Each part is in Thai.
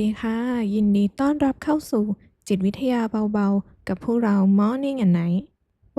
ดีค่ะ ยินดีต้อนรับเข้าสู่จิตวิทยาเบาๆ กับพวกเรา Morning and Night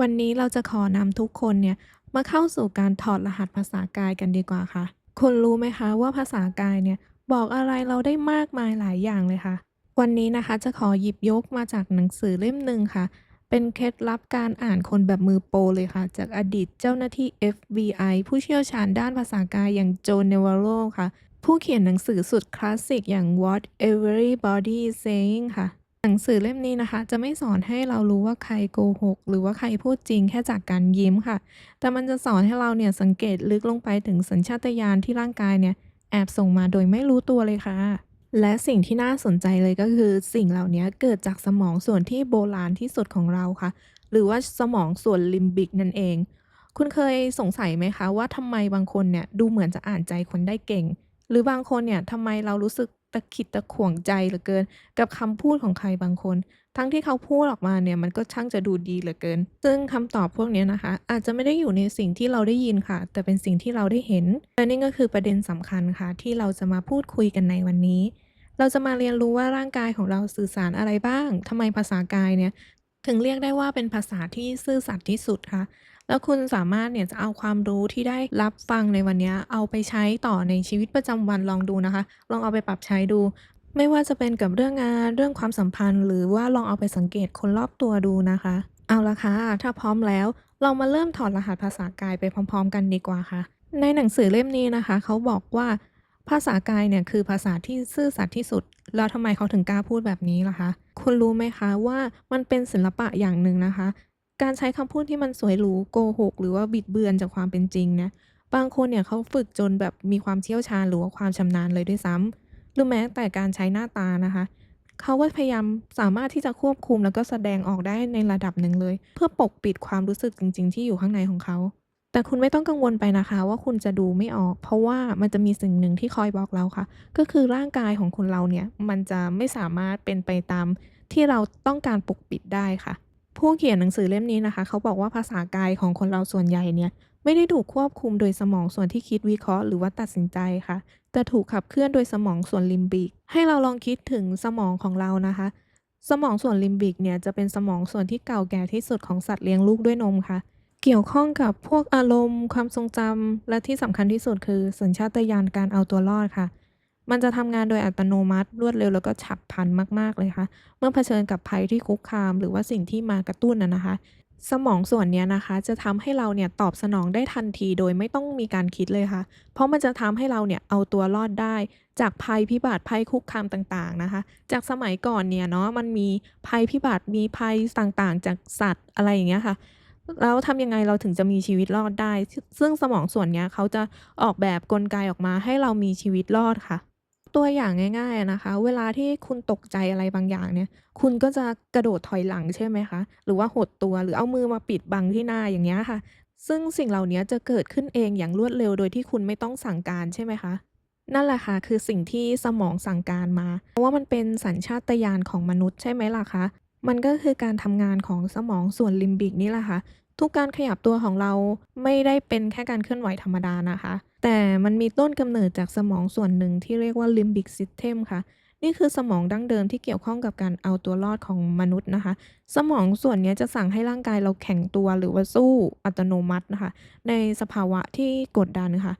วันนี้เราจะขอนำทุกคนเนี่ย มาเข้าสู่การถอดรหัสภาษากายกันดีกว่าค่ะ คุณรู้ไหมคะว่าภาษากายเนี่ย บอกอะไรเราได้มากมายหลายอย่างเลยค่ะ วันนี้นะคะจะขอหยิบยกมาจากหนังสือเล่มหนึ่งค่ะ เป็นเคล็ดลับการอ่านคนแบบมือโปรเลยค่ะ จากอดีตเจ้าหน้าที่ FBI ผู้เชี่ยวชาญด้านภาษากายอย่างโจนเนวาโรค่ะ ผู้เขียนหนังสือสุดคลาสสิกอย่าง What Everybody is Saying ค่ะ หนังสือเล่มนี้นะคะ จะไม่สอนให้เรารู้ว่าใครโกหก หรือว่าใครพูดจริงแค่จากการยิ้มค่ะ แต่มันจะสอนให้เราเนี่ยสังเกตลึกลงไปถึงสัญชาตญาณที่ร่างกายเนี่ยแอบส่งมาโดยไม่รู้ตัวเลยค่ะ และสิ่งที่น่าสนใจเลยก็คือ สิ่งเหล่านี้เกิดจากสมองส่วนที่โบราณที่สุดของเราค่ะ หรือว่าสมองส่วนลิมบิกนั่นเอง คุณเคยสงสัยไหมคะว่าทำไมบางคนเนี่ยดูเหมือนจะอ่านใจคนได้เก่ง หรือบางคนเนี่ยทำไมเรารู้สึกตะขิดตะขวงใจเหลือเกิน กับคำพูดของใครบางคน ทั้งที่เขาพูดออกมาเนี่ยมันก็ช่างจะดูดีเหลือเกิน ซึ่งคำตอบพวกนี้นะคะ อาจจะไม่ได้อยู่ในสิ่งที่เราได้ยินค่ะ แต่เป็นสิ่งที่เราได้เห็นและนี่ก็คือประเด็นสำคัญค่ะ ที่เราจะมาพูดคุยกันในวันนี้ เราจะมาเรียนรู้ว่าร่างกายของเราสื่อสารอะไรบ้างทำไมภาษากายเนี่ยถึงเรียกได้ว่าเป็นภาษาที่ซื่อสัตย์ที่สุดค่ะ แล้วคุณสามารถเนี่ยจะเอาความรู้ที่ได้รับฟังในวันนี้เอาไปใช้ต่อในชีวิตประจำวันลองดูนะคะ ลองเอาไปปรับใช้ดู ไม่ว่าจะเป็นกับเรื่องงานเรื่องความสัมพันธ์ หรือว่าลองเอาไปสังเกตคนรอบตัวดูนะคะ เอาละค่ะถ้าพร้อมแล้ว เรามาเริ่มถอดรหัสภาษากายไปพร้อม ๆ กันดีกว่าค่ะ ในหนังสือเล่มนี้นะคะ เขาบอกว่าภาษากายเนี่ยคือภาษาที่ซื่อสัตย์ที่สุด แล้วทำไมเขาถึงกล้าพูดแบบนี้ล่ะคะ คุณรู้ไหมคะว่ามันเป็นศิลปะอย่างหนึ่งนะคะ การใช้คำพูดที่มันสวยหรูโกหกหรือว่าบิดเบือนจากความเป็นจริงเนี่ยบางคนเนี่ยเขาฝึกจนแบบมีความเชี่ยวชาญหรือว่าความชำนาญเลยด้วยซ้ำหรือแม้แต่การใช้หน้าตานะคะเขาก็พยายามสามารถที่จะควบคุมแล้วก็แสดงออกได้ในระดับหนึ่งเลย เพื่อปกปิดความรู้สึกจริง ๆ ที่อยู่ข้างในของเขาแต่คุณไม่ต้องกังวลไปนะคะ ว่าคุณจะดูไม่ออก เพราะว่ามันจะมีสิ่งหนึ่งที่คอยบอกเราค่ะ ก็คือร่างกายของคนเราเนี่ย มันจะไม่สามารถเป็นไปตามที่เราต้องการปกปิดได้ค่ะ ผู้เขียนหนังสือเล่มนี้นะคะ เขาบอกว่าภาษากายของคนเราส่วนใหญ่เนี่ยไม่ได้ถูกควบคุมโดยสมองส่วนที่คิดวิเคราะห์หรือว่าตัดสินใจค่ะ แต่ถูกขับเคลื่อนโดยสมองส่วนลิมบิก ให้เราลองคิดถึงสมองของเรานะคะ สมองส่วนลิมบิกเนี่ยจะเป็นสมองส่วนที่เก่าแก่ที่สุดของสัตว์เลี้ยงลูกด้วยนมค่ะ เกี่ยวข้องกับพวกอารมณ์ ความทรงจำและที่สำคัญที่สุดคือสัญชาตญาณการเอาตัวรอดค่ะ มันจะทำงานโดยอัตโนมัติ รวดเร็วแล้วก็ฉับพลันมาก ๆ เลยค่ะ เมื่อเผชิญกับภัยที่คุกคาม หรือว่าสิ่งที่มากระตุ้นนะนะคะ สมองส่วนนี้นะคะ จะทำให้เราเนี่ยตอบสนองได้ทันทีโดยไม่ต้องมีการคิดเลยค่ะ เพราะมันจะทำให้เราเนี่ยเอาตัวรอดได้ จากภัยพิบัติภัยคุกคามต่างๆนะคะ จากสมัยก่อนเนี่ยเนาะมันมีภัยพิบัติมีภัยต่างๆ จากสัตว์อะไรอย่างเงี้ยค่ะแล้วทำยังไงเราถึงจะมีชีวิตรอดได้ ซึ่งสมองส่วนเนี้ยเขาจะออกแบบกลไกออกมาให้เรามีชีวิตรอดค่ะ ตัวอย่างง่ายๆนะคะ เวลาที่คุณตกใจอะไรบางอย่างเนี่ย คุณก็จะกระโดดถอยหลังใช่ไหมคะ หรือว่าหดตัวหรือเอามือมาปิดบังที่หน้าอย่างเงี้ยค่ะ ซึ่งสิ่งเหล่านี้จะเกิดขึ้นเองอย่างรวดเร็วโดยที่คุณไม่ต้องสั่งการใช่ไหมคะ นั่นแหละค่ะ คือสิ่งที่สมองสั่งการมา เพราะว่ามันเป็นสัญชาตญาณของมนุษย์ใช่ไหมล่ะคะมันก็คือการทำงานของสมองส่วนลิมบิกนี่แหละค่ะ ทุกการขยับตัวของเราไม่ได้เป็นแค่การเคลื่อนไหวธรรมดานะคะ แต่มันมีต้นกำเนิดจากสมองส่วนหนึ่งที่เรียกว่า Limbic System ค่ะนี่คือสมองดั้งเดิมที่เกี่ยวข้องกับการเอาตัวรอดของมนุษย์นะคะ สมองส่วนนี้จะสั่งให้ร่างกายเราแข็งตัวหรือว่าสู้อัตโนมัตินะคะ ในสภาวะที่กดดันค่ะ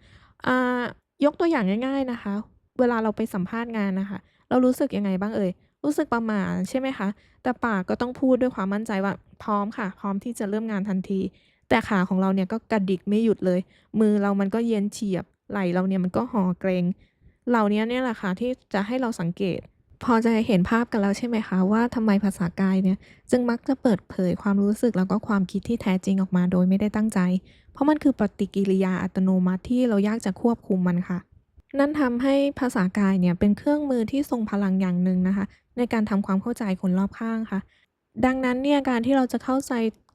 ยกตัวอย่างง่าย ๆนะคะ เวลาเราไปสัมภาษณ์งานนะคะ เรารู้สึกยังไงบ้างเอ่ย รู้สึกประหม่าใช่ไหมคะ แต่ปากก็ต้องพูดด้วยความมั่นใจว่าพร้อมค่ะ พร้อมที่จะเริ่มงานทันที แต่ขาของเราเนี่ยก็กระดิกไม่หยุดเลย มือเรามันก็เย็นเฉียบ ไหล่เราเนี่ยมันก็ห่อเกรง เหล่านี้เนี่ยแหละค่ะที่จะให้เราสังเกต พอจะเห็นภาพกันแล้วใช่ไหมคะว่าทำไมภาษากายเนี่ยจึงมักจะเปิดเผยความรู้สึกแล้วก็ความคิดที่แท้จริงออกมาโดยไม่ได้ตั้งใจ เพราะมันคือปฏิกิริยาอัตโนมัติที่เรายากจะควบคุมมันค่ะ นั่นทำให้ภาษากายเนี่ยเป็นเครื่องมือที่ทรงพลังอย่างหนึ่งนะคะ ในการทำความเข้าใจคนรอบข้างค่ะ ดังนั้นเนี่ยการที่เราจะเข้าใจ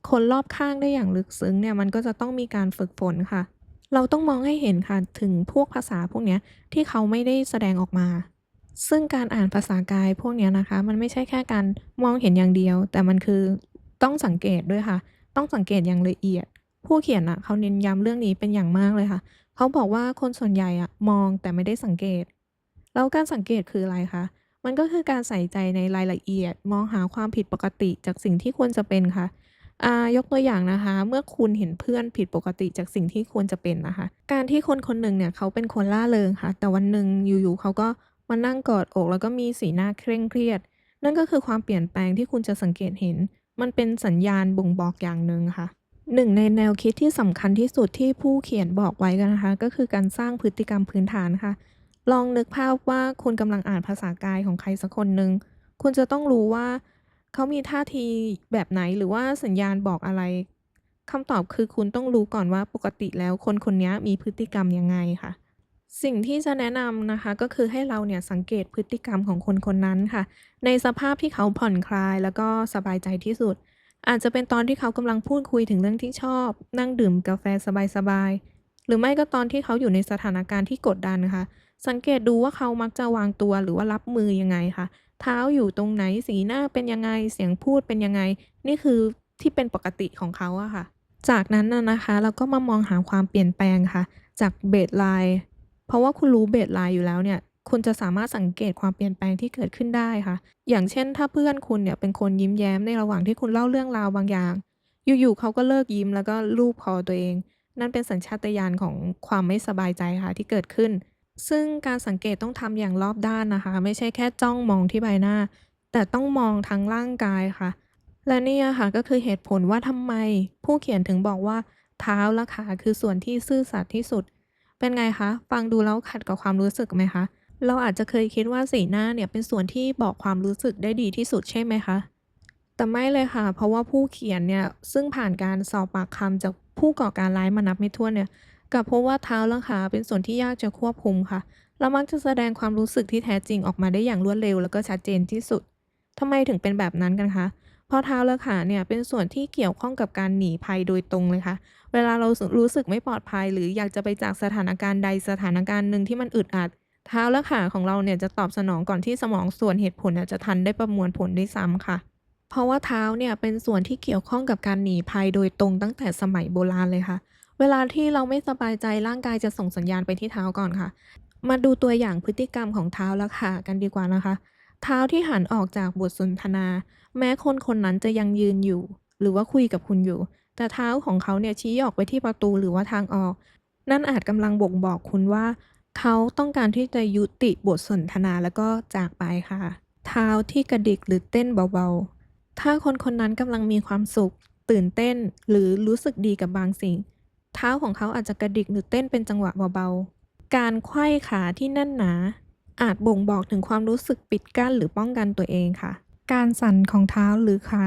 คนรอบข้างได้อย่างลึกซึ้งเนี่ยมันก็จะต้องมีการฝึกฝนค่ะ เราต้องมองให้เห็นค่ะถึงพวกภาษาพวกเนี้ยที่เขาไม่ได้แสดงออกมา ซึ่งการอ่านภาษากายพวกเนี้ยนะคะ มันไม่ใช่แค่การมองเห็นอย่างเดียว แต่มันคือต้องสังเกตด้วยค่ะ ต้องสังเกตอย่างละเอียด ผู้เขียนน่ะเขาเน้นย้ำเรื่องนี้เป็นอย่างมากเลยค่ะ เขาบอกว่าคนส่วนใหญ่อะมองแต่ไม่ได้สังเกต แล้วการสังเกตคืออะไรคะ มันก็คือการใส่ใจในรายละเอียด มองหาความผิดปกติจากสิ่งที่ควรจะเป็นค่ะอ่ายกตัวอย่างนะคะ เมื่อคุณเห็นเพื่อนผิดปกติจากสิ่งที่ควรจะเป็นนะคะ การที่คนคนหนึ่งเนี่ยเขาเป็นคนร่าเริงค่ะ แต่วันหนึ่งอยู่ๆเขาก็มานั่งกอดอก แล้วก็มีสีหน้าเคร่งเครียด นั่นก็คือความเปลี่ยนแปลงที่คุณจะสังเกตเห็น มันเป็นสัญญาณบ่งบอกอย่างหนึ่งค่ะ หนึ่งในแนวคิดที่สำคัญที่สุดที่ผู้เขียนบอกไว้กันนะคะ ก็คือการสร้างพฤติกรรมพื้นฐานค่ะ ลองนึกภาพว่าคุณกำลังอ่านภาษากายของใครสักคนหนึ่งคุณจะต้องรู้ว่า เขามีท่าทีแบบไหนหรือว่าสัญญาณบอกอะไรคำตอบคือคุณต้องรู้ก่อนว่าปกติแล้วคนคนนี้มีพฤติกรรมยังไงค่ะ สิ่งที่จะแนะนำนะคะ ก็คือให้เราเนี่ยสังเกตพฤติกรรมของคนคนนั้นค่ะ ในสภาพที่เขาผ่อนคลายแล้วก็สบายใจที่สุด อาจจะเป็นตอนที่เขากำลังพูดคุยถึงเรื่องที่ชอบ นั่งดื่มกาแฟสบายๆ หรือไม่ก็ตอนที่เขาอยู่ในสถานการณ์ที่กดดันนะคะ สังเกตดูว่าเขามักจะวางตัวหรือว่ารับมือยังไงค่ะ เท้าอยู่ตรงไหน สีหน้าเป็นยังไง เสียงพูดเป็นยังไง นี่คือที่เป็นปกติของเขาอะค่ะ จากนั้นน่ะนะคะ เราก็มามองหาความเปลี่ยนแปลงค่ะ จาก baseline เพราะว่าคุณรู้ baseline อยู่แล้วเนี่ย คุณจะสามารถสังเกตความเปลี่ยนแปลงที่เกิดขึ้นได้ค่ะ อย่างเช่น ถ้าเพื่อนคุณเนี่ยเป็นคนยิ้มแย้มในระหว่างที่คุณเล่าเรื่องราวบางอย่าง อยู่ๆเขาก็เลิกยิ้มแล้วก็ลูบคอตัวเอง นั่นเป็นสัญชาตญาณของความไม่สบายใจค่ะที่เกิดขึ้น ซึ่งการสังเกตต้องทำอย่างรอบด้านนะคะ ไม่ใช่แค่จ้องมองที่ใบหน้า แต่ต้องมองทั้งร่างกายค่ะ และนี่ค่ะก็คือเหตุผลว่าทำไม ผู้เขียนถึงบอกว่าเท้าและขาคือส่วนที่ซื่อสัตย์ที่สุด เป็นไงคะ ฟังดูแล้วขัดกับความรู้สึกไหมคะ? เราอาจจะเคยคิดว่าสีหน้าเนี่ยเป็นส่วนที่บอกความรู้สึกได้ดีที่สุดใช่ไหมคะ?แต่ไม่เลยค่ะ เพราะว่าผู้เขียนเนี่ยซึ่งผ่านการสอบปากคำจากผู้ก่อการร้ายมานับไม่ถ้วนเนี่ยกลับพบว่าเท้าและขาเป็นส่วนที่ยากจะควบคุมค่ะและมักจะแสดงความรู้สึกที่แท้จริงออกมาได้อย่างรวดเร็ว แล้วก็ชัดเจนที่สุดทำไมถึงเป็นแบบนั้นกันคะ?เพราะเท้าและขาเนี่ยเป็นส่วนที่เกี่ยวข้องกับการหนีภัยโดยตรงเลยค่ะ เวลาเราสรู้สึกไม่ปลอดภัย หรืออยากจะไปจากสถานการณ์ใดสถานการณ์หนึ่งที่มันอึดอัด เท้าและขาของเราเนี่ยจะตอบสนองก่อนที่สมองส่วนเหตุผลจะทันได้ประมวลผลด้วยซ้ำค่ะ เพราะว่าเท้าเนี่ยเป็นส่วนที่เกี่ยวข้องกับการหนีภัยโดยตรงตั้งแต่สมัยโบราณเลยค่ะ เวลาที่เราไม่สบายใจร่างกายจะส่งสัญญาณไปที่เท้าก่อนค่ะ มาดูตัวอย่างพฤติกรรมของเท้าและขากันดีกว่านะคะ เท้าที่หันออกจากบทสนทนา แม้คนคนนั้นจะยังยืนอยู่ หรือว่าคุยกับคุณอยู่ แต่เท้าของเขาเนี่ยชี้ออกไปที่ประตูหรือว่าทางออกนั่นอาจกำลังบ่งบอกคุณว่า เขาต้องการที่จะยุติบทสนทนาแล้วก็จากไปค่ะ เท้าที่กระดิกหรือเต้นเบาๆ ถ้าคนคนนั้นกำลังมีความสุข ตื่นเต้นหรือรู้สึกดีกับบางสิ่ง เท้าของเขาอาจจะกระดิกหรือเต้นเป็นจังหวะเบาๆ การไขว้ขาที่แน่นหนา อาจบ่งบอกถึงความรู้สึกปิดกั้นหรือป้องกันตัวเองค่ะ การสั่นของเท้าหรือขา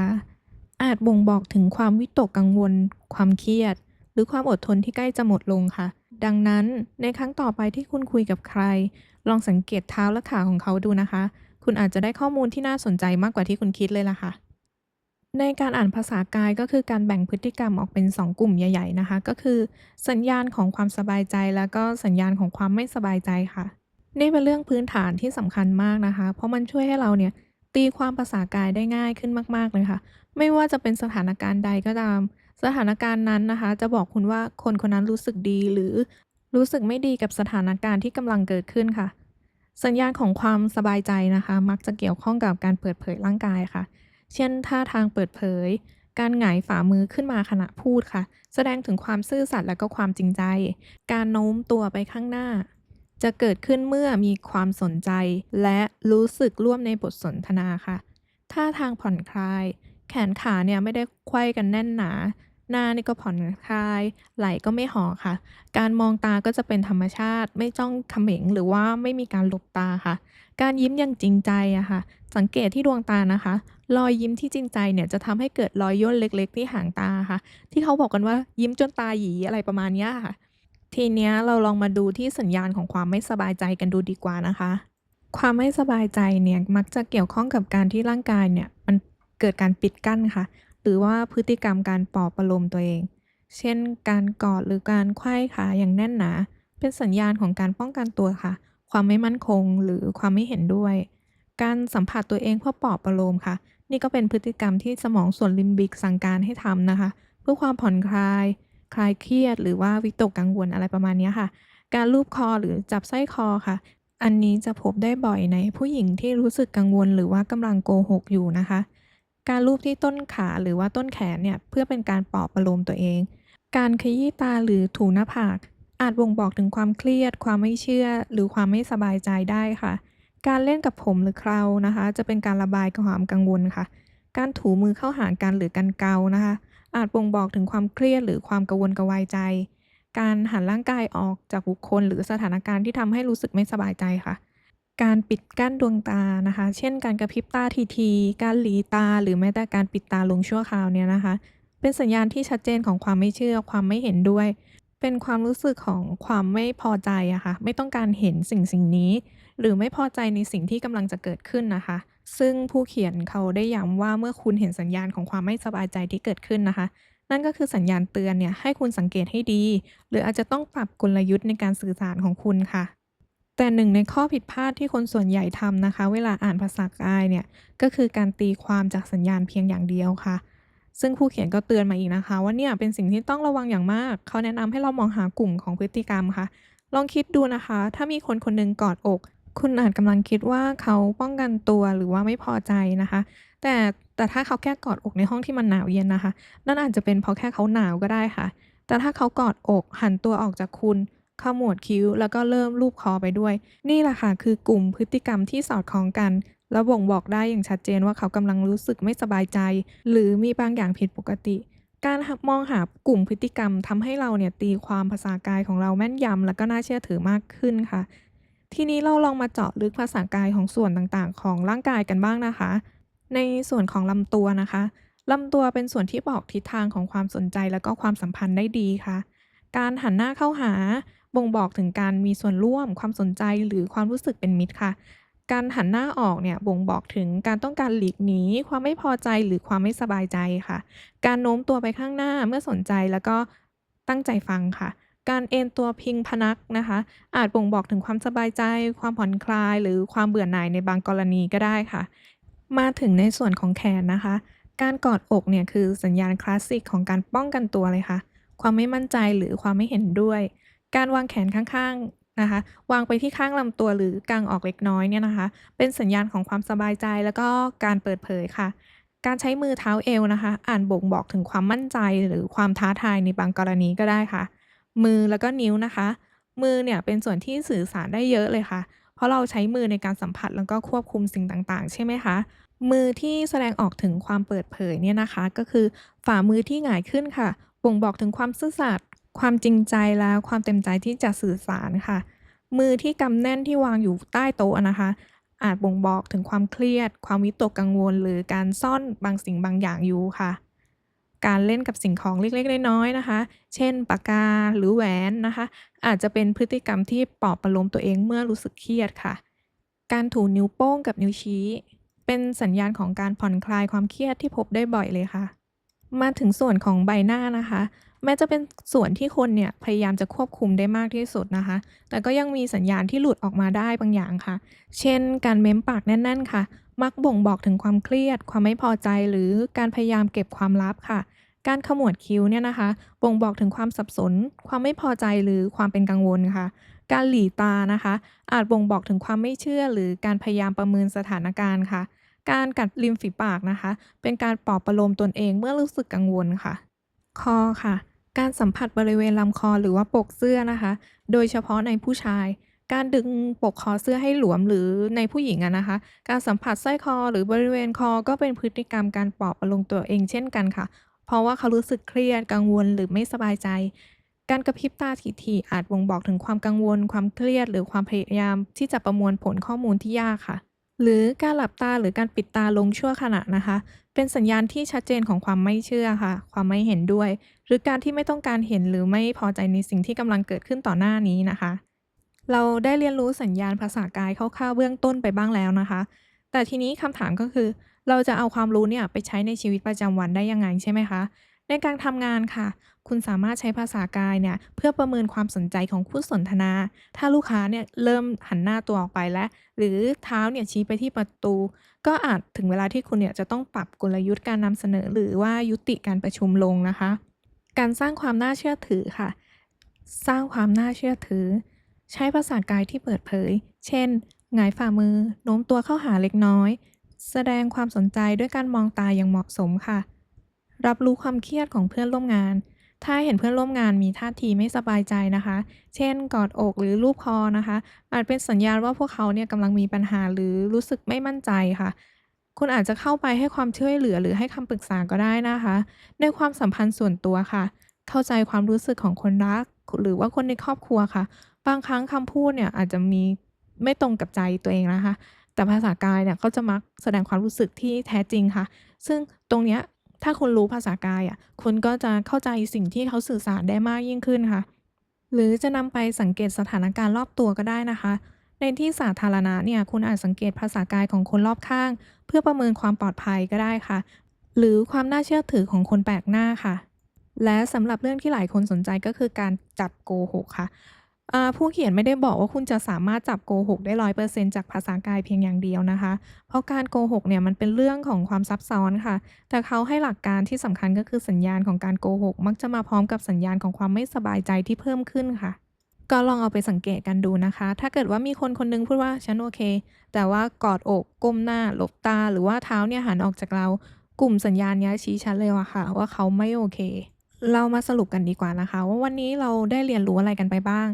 อาจบ่งบอกถึงความวิตกกังวล ความเครียด หรือความอดทนที่ใกล้จะหมดลงค่ะ ดังนั้นในครั้งต่อไปที่คุณคุยกับใคร ลองสังเกตเท้าและขาของเขาดูนะคะ คุณอาจจะได้ข้อมูลที่น่าสนใจมากกว่าที่คุณคิดเลยล่ะค่ะ ในการอ่านภาษากายก็คือการแบ่งพฤติกรรมออกเป็น 2 กลุ่มใหญ่ ๆนะคะ ก็คือ สัญญาณของความสบายใจ แล้วก็สัญญาณของความไม่สบายใจค่ะ นี่เป็นเรื่องพื้นฐานที่สำคัญมากนะคะ เพราะมันช่วยให้เราเนี่ยตีความภาษากายได้ง่ายขึ้นมาก ๆเลยค่ะ ไม่ว่าจะเป็นสถานการณ์ใดก็ตาม สถานการณ์นั้นนะคะ จะบอกคุณว่าคนคนนั้นรู้สึกดีหรือรู้สึกไม่ดีกับสถานการณ์ที่กำลังเกิดขึ้นค่ะ สัญญาณของความสบายใจนะคะ มักจะเกี่ยวข้องกับการเปิดเผยร่างกายค่ะ เช่นท่าทางเปิดเผย การหงายฝ่ามือขึ้นมาขณะพูดค่ะ แสดงถึงความซื่อสัตย์และก็ความจริงใจ การโน้มตัวไปข้างหน้า จะเกิดขึ้นเมื่อมีความสนใจ และรู้สึกร่วมในบทสนทนาค่ะ ท่าทางผ่อนคลาย แขนขาเนี่ยไม่ได้ไขว้กันแน่นหนา หน้านี่ก็ผ่อนคลาย ไหล่ก็ไม่ห่อค่ะ การมองตาก็จะเป็นธรรมชาติ ไม่จ้องเขม็งหรือว่าไม่มีการหลบตาค่ะ การยิ้มอย่างจริงใจอะค่ะ สังเกตที่ดวงตานะคะ รอยยิ้มที่จริงใจเนี่ยจะทำให้เกิดรอยย่นเล็ก ๆ ที่หางตาค่ะ ที่เขาบอกกันว่ายิ้มจนตาหยีอะไรประมาณนี้ค่ะ ทีเนี้ยเราลองมาดูที่สัญญาณของความไม่สบายใจกันดูดีกว่านะคะความไม่สบายใจเนี่ยมักจะเกี่ยวข้องกับการที่ร่างกายเนี่ย เกิดการปิดกั้นค่ะ หรือว่าพฤติกรรมการปลอบประโลมตัวเอง เช่น การกอดหรือการไขว้ขาอย่างแน่นหนา เป็นสัญญาณของการป้องกันตัวค่ะ ความไม่มั่นคงหรือความไม่เห็นด้วย การสัมผัสตัวเองเพื่อปลอบประโลมค่ะ นี่ก็เป็นพฤติกรรมที่สมองส่วนลิมบิกสั่งการให้ทำนะคะ เพื่อความผ่อนคลาย คลายเครียด หรือว่าวิตกกังวลอะไรประมาณนี้ค่ะ การลูบคอหรือจับไส้คอค่ะอันนี้จะพบได้บ่อยในผู้หญิงที่รู้สึกกังวลหรือว่ากำลังโกหกอยู่นะคะ การลูบที่ต้นขาหรือว่าต้นแขนเนี่ยเพื่อเป็นการปลอบประโลมตัวเอง การขยี้ตาหรือถูหน้าผาก อาจบ่งบอกถึงความเครียด ความไม่เชื่อ หรือความไม่สบายใจได้ค่ะ การเล่นกับผมหรือเครานะคะ จะเป็นการระบายความกังวลค่ะ การถูมือเข้าหากันหรือการเกานะคะ อาจบ่งบอกถึงความเครียดหรือความกังวลกระวายใจ การหันร่างกายออกจากบุคคล หรือสถานการณ์ที่ทำให้รู้สึกไม่สบายใจค่ะ การปิดกั้นดวงตานะคะ เช่น การกระพริบตาที ๆ การหลีตา หรือแม้แต่การปิดตาลงชั่วคราวเนี่ยนะคะ เป็นสัญญาณที่ชัดเจนของความไม่เชื่อ ความไม่เห็นด้วย เป็นความรู้สึกของความไม่พอใจอะค่ะ ไม่ต้องการเห็นสิ่งสิ่งนี้ หรือไม่พอใจในสิ่งที่กำลังจะเกิดขึ้นนะคะ ซึ่งผู้เขียนเขาได้ย้ำว่าเมื่อคุณเห็นสัญญาณของความไม่สบายใจที่เกิดขึ้นนะคะนั่นก็คือสัญญาณเตือนเนี่ยให้คุณสังเกตให้ดี หรืออาจจะต้องปรับกลยุทธ์ในการสื่อสารของคุณค่ะ แต่หนึ่งในข้อผิดพลาดที่คนส่วนใหญ่ทำนะคะ เวลาอ่านภาษากายเนี่ยก็คือการตีความจากสัญญาณเพียงอย่างเดียวค่ะ ซึ่งผู้เขียนก็เตือนมาอีกนะคะ ว่าเนี่ยเป็นสิ่งที่ต้องระวังอย่างมาก เขาแนะนำให้เรามองหากลุ่มของพฤติกรรมค่ะ ลองคิดดูนะคะ ถ้ามีคนคนหนึ่งกอดอก คุณอาจกำลังคิดว่าเขาป้องกันตัวหรือว่าไม่พอใจนะคะ แต่แต่ถ้าเขาแค่กอดอกในห้องที่มันหนาวเย็นนะคะ นั่นอาจจะเป็นเพราะแค่เขาหนาวก็ได้ค่ะ แต่ถ้าเขากอดอกหันตัวออกจากคุณ ขมวดคิ้ว แล้วก็เริ่มลูบคอไปด้วย นี่แหละค่ะคือกลุ่มพฤติกรรมที่สอดคล้องกัน แล้วบ่งบอกได้อย่างชัดเจนว่าเขากำลังรู้สึกไม่สบายใจ หรือมีบางอย่างผิดปกติ การมองหากลุ่มพฤติกรรมทำให้เราเนี่ยตีความภาษากายของเราแม่นยำแล้วก็น่าเชื่อถือมากขึ้นค่ะ ทีนี้เราลองมาเจาะลึกภาษากายของส่วนต่างๆ ของร่างกายกันบ้างนะคะ ในส่วนของลำตัวนะคะลำตัวเป็นส่วนที่บอกทิศทางของความสนใจแล้วก็ความสัมพันธ์ได้ดีค่ะ การหันหน้าเข้าหา บ่งบอกถึงการมีส่วนร่วม ความสนใจหรือความรู้สึกเป็นมิตรค่ะ การหันหน้าออกเนี่ยบ่งบอกถึงการต้องการหลีกหนีความไม่พอใจหรือความไม่สบายใจค่ะ การโน้มตัวไปข้างหน้าเมื่อสนใจแล้วก็ตั้งใจฟังค่ะ การเอนตัวพิงพนักนะคะ อาจบ่งบอกถึงความสบายใจ ความผ่อนคลาย หรือความเบื่อหน่ายในบางกรณีก็ได้ค่ะ มาถึงในส่วนของแขนนะคะ การกอดอกเนี่ยคือสัญญาณคลาสสิกของการป้องกันตัวเลยค่ะ ความไม่มั่นใจหรือความไม่เห็นด้วย การวางแขนข้างๆนะคะ วางไปที่ข้างลำตัวหรือกางออกเล็กน้อยเนี่ยนะคะ เป็นสัญญาณของความสบายใจแล้วก็การเปิดเผยค่ะ การใช้มือเท้าเอวนะคะ อ่าจบ่งบอกถึงความมั่นใจหรือความท้าทายในบางกรณีก็ได้ค่ะ มือแล้วก็นิ้วนะคะ มือเนี่ยเป็นส่วนที่สื่อสารได้เยอะเลยค่ะ เพราะเราใช้มือในการสัมผัสแล้วก็ควบคุมสิ่งต่างๆ ใช่ไหมคะมือที่แสดงออกถึงความเปิดเผยเนี่ยนะคะ ก็คือฝ่ามือที่หงายขึ้นค่ะบ่งบอกถึงความซื่อสัตย์ ความจริงใจและความเต็มใจที่จะสื่อสารค่ะ มือที่กำแน่นที่วางอยู่ใต้โต๊ะอะนะคะ อาจบ่งบอกถึงความเครียด ความวิตกกังวล หรือการซ่อนบางสิ่งบางอย่างอยู่ค่ะ การเล่นกับสิ่งของเล็กๆน้อยๆนะคะ เช่นปากกาหรือแหวนนะคะ อาจจะเป็นพฤติกรรมที่ปลอบประโลมตัวเองเมื่อรู้สึกเครียดค่ะ การถูนิ้วโป้งกับนิ้วชี้ เป็นสัญญาณของการผ่อนคลายความเครียดที่พบได้บ่อยเลยค่ะ มาถึงส่วนของใบหน้านะคะ แม้จะเป็นส่วนที่คนเนี่ยพยายามจะควบคุมได้มากที่สุดนะคะ แต่ก็ยังมีสัญญาณที่หลุดออกมาได้บางอย่างค่ะ เช่น การเม้มปากแน่น ๆ ค่ะ มักบ่งบอกถึงความเครียด ความไม่พอใจ หรือการพยายามเก็บความลับค่ะ การขมวดคิ้วเนี่ยนะคะ บ่งบอกถึงความสับสน ความไม่พอใจหรือความเป็นกังวลค่ะ การหลีตานะคะ อาจบ่งบอกถึงความไม่เชื่อ หรือการพยายามประเมินสถานการณ์ค่ะการกัดริมฝีปากนะคะ เป็นการปลอบประโลมตนเองเมื่อรู้สึกกังวลค่ะ คอค่ะ การสัมผัสบริเวณลำคอหรือว่าปกเสื้อนะคะ โดยเฉพาะในผู้ชาย การดึงปกคอเสื้อให้หลวมหรือในผู้หญิงอะนะคะ การสัมผัสสร้อยคอหรือบริเวณคอก็เป็นพฤติกรรมการปลอบประโลมตัวเองเช่นกันค่ะ เพราะว่าเขารู้สึกเครียดกังวลหรือไม่สบายใจ การกระพริบตาถี่ๆอาจบ่งบอกถึงความกังวล ความเครียด หรือความพยายามที่จะประมวลผลข้อมูลที่ยากค่ะหรือการหลับตาหรือการปิดตาลงชั่วขณะนะคะ เป็นสัญญาณที่ชัดเจนของความไม่เชื่อค่ะ ความไม่เห็นด้วย หรือการที่ไม่ต้องการเห็นหรือไม่พอใจในสิ่งที่กำลังเกิดขึ้นต่อหน้านี้นะคะ เราได้เรียนรู้สัญญาณภาษากายคร่าวๆเบื้องต้นไปบ้างแล้วนะคะ แต่ทีนี้คำถามก็คือ เราจะเอาความรู้เนี่ยไปใช้ในชีวิตประจำวันได้ยังไงใช่ไหมคะ ในการทำงานค่ะ คุณสามารถใช้ภาษากายเนี่ยเพื่อประเมินความสนใจของคู่สนทนา ถ้าลูกค้าเนี่ยเริ่มหันหน้าตัวออกไปแล้ว หรือเท้าเนี่ยชี้ไปที่ประตู ก็อาจถึงเวลาที่คุณเนี่ยจะต้องปรับกลยุทธ์การนำเสนอ หรือว่ายุติการประชุมลงนะคะ การสร้างความน่าเชื่อถือค่ะ สร้างความน่าเชื่อถือ ใช้ภาษากายที่เปิดเผย เช่นหงายฝ่ามือโน้มตัวเข้าหาเล็กน้อย แสดงความสนใจด้วยการมองตาอย่างเหมาะสมค่ะ รับรู้ความเครียดของเพื่อนร่วมงาน ถ้าเห็นเพื่อนร่วมงานมีท่าทีไม่สบายใจนะคะ เช่น กอดอกหรือลูบคอนะคะ อาจเป็นสัญญาณว่าพวกเขาเนี่ยกำลังมีปัญหาหรือรู้สึกไม่มั่นใจค่ะคุณอาจจะเข้าไปให้ความช่วยเหลือหรือให้คำปรึกษาก็ได้นะคะ ในความสัมพันธ์ส่วนตัวค่ะ เข้าใจความรู้สึกของคนรัก หรือว่าคนในครอบครัวค่ะ บางครั้งคำพูดเนี่ยอาจจะมีไม่ตรงกับใจตัวเองนะคะ แต่ภาษากายเนี่ยเขาจะมักแสดงความรู้สึกที่แท้จริงค่ะ ซึ่งตรงเนี้ย ถ้าคุณรู้ภาษากายอะคุณก็จะเข้าใจสิ่งที่เขาสื่อสารได้มากยิ่งขึ้นค่ะ หรือจะนำไปสังเกตสถานการณ์รอบตัวก็ได้นะคะ ในที่สาธารณะเนี่ยคุณอาจสังเกตภาษากายของคนรอบข้าง เพื่อประเมินความปลอดภัยก็ได้ค่ะ หรือความน่าเชื่อถือของคนแปลกหน้าค่ะ และสำหรับเรื่องที่หลายคนสนใจก็คือการจับโกหกค่ะ ผู้เขียนไม่ได้บอกว่าคุณจะสามารถจับโกหกได้ร้อยเปอร์เซ็นต์จากภาษากายเพียงอย่างเดียวนะคะ เพราะการโกหกเนี่ยมันเป็นเรื่องของความซับซ้อนค่ะ แต่เขาให้หลักการที่สำคัญก็คือสัญญาณของการโกหก มักจะมาพร้อมกับสัญญาณของความไม่สบายใจที่เพิ่มขึ้นค่ะก็ลองเอาไปสังเกตกันดูนะคะ ถ้าเกิดว่ามีคนคนหนึงพูดว่าฉันโอเค แต่ว่ากอดอก ก้มหน้า หลบตา หรือว่าเท้าเนี่ยหันออกจากเรา กลุ่มสัญญาณนี้ชี้ชัดเลยอะค่ะ ว่าเขาไม่โอเค เรามาสรุปกันดีกว่านะคะ ว่าวันนี้เราได้เรียนรู้อะไรกันไปบ้าง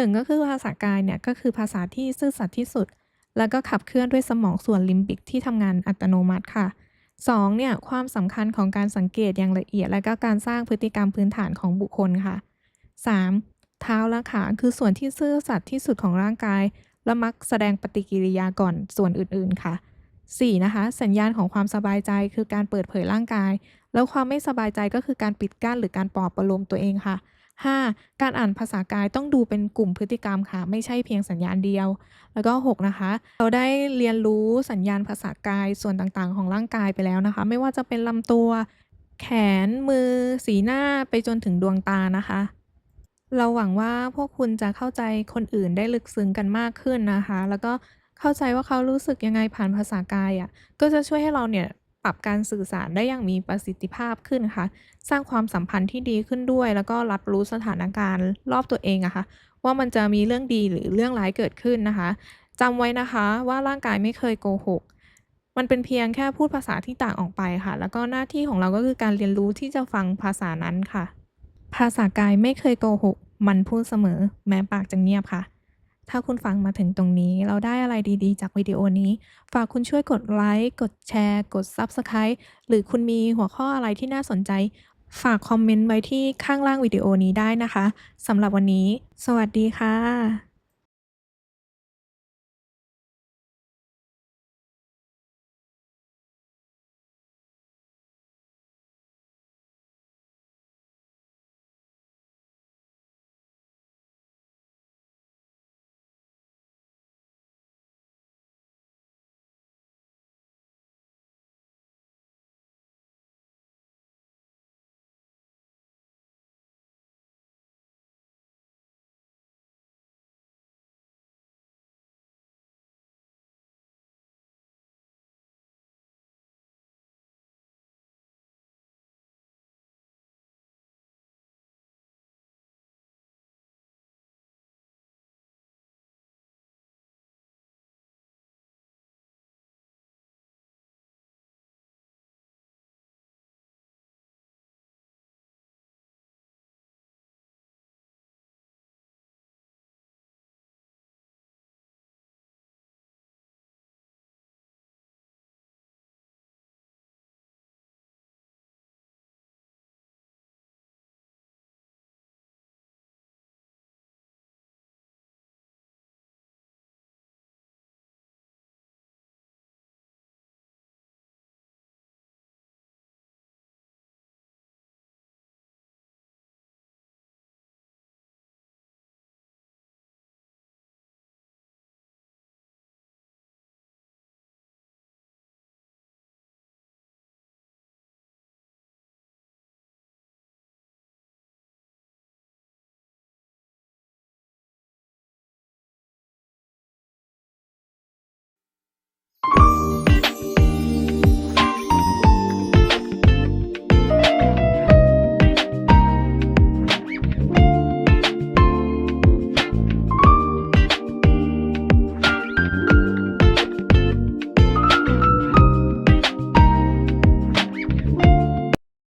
1ก็คือภาษากายเนี่ยก็คือภาษาที่ซื่อสัตย์ที่สุด แล้วก็ขับเคลื่อนด้วยสมองส่วนลิมบิกที่ทำงานอัตโนมัติค่ะ2เนี่ยความสำคัญของการสังเกตอย่างละเอียด และก็การสร้างพฤติกรรมพื้นฐานของบุคคลค่ะ 3. เท้าและขาคือส่วนที่ซื่อสัตย์ที่สุดของร่างกาย และมักแสดงปฏิกิริยาก่อนส่วนอื่นๆค่ะ 4. นะคะ สัญญาณของความสบายใจคือการเปิดเผยร่างกาย แล้วความไม่สบายใจก็คือการปิดกั้นหรือการปลอบประโลมตัวเองค่ะ 5. การอ่านภาษากายต้องดูเป็นกลุ่มพฤติกรรมค่ะ ไม่ใช่เพียงสัญญาณเดียว แล้วก็ 6 นะคะ เราได้เรียนรู้สัญญาณภาษากายส่วนต่างๆ ของร่างกายไปแล้วนะคะ ไม่ว่าจะเป็นลำตัว แขนมือ สีหน้าไปจนถึงดวงตานะคะ เราหวังว่าพวกคุณจะเข้าใจคนอื่นได้ลึกซึ้งกันมากขึ้นนะคะ แล้วก็เข้าใจว่าเขารู้สึกยังไงผ่านภาษากายอะก็จะช่วยให้เราเนี่ย ปรับการสื่อสารได้อย่างมีประสิทธิภาพขึ้นค่ะ สร้างความสัมพันธ์ที่ดีขึ้นด้วย แล้วก็รับรู้สถานการณ์รอบตัวเองอะค่ะ ว่ามันจะมีเรื่องดีหรือเรื่องร้ายเกิดขึ้นนะคะจำไว้นะคะว่าร่างกายไม่เคยโกหกมันเป็นเพียงแค่พูดภาษาที่ต่างออกไปค่ะ แล้วก็หน้าที่ของเราก็คือการเรียนรู้ที่จะฟังภาษานั้นค่ะ ภาษากายไม่เคยโกหก มันพูดเสมอ แม้ปากจะเงียบค่ะ ถ้าคุณฟังมาถึงตรงนี้ เราได้อะไรดีๆ จากวิดีโอนี้ ฝากคุณช่วยกดไลค์ กดแชร์ กด Subscribe หรือคุณมีหัวข้ออะไรที่น่าสนใจ ฝากคอมเมนต์ไว้ที่ข้างล่างวิดีโอนี้ได้นะคะสำหรับวันนี้ สวัสดีค่ะ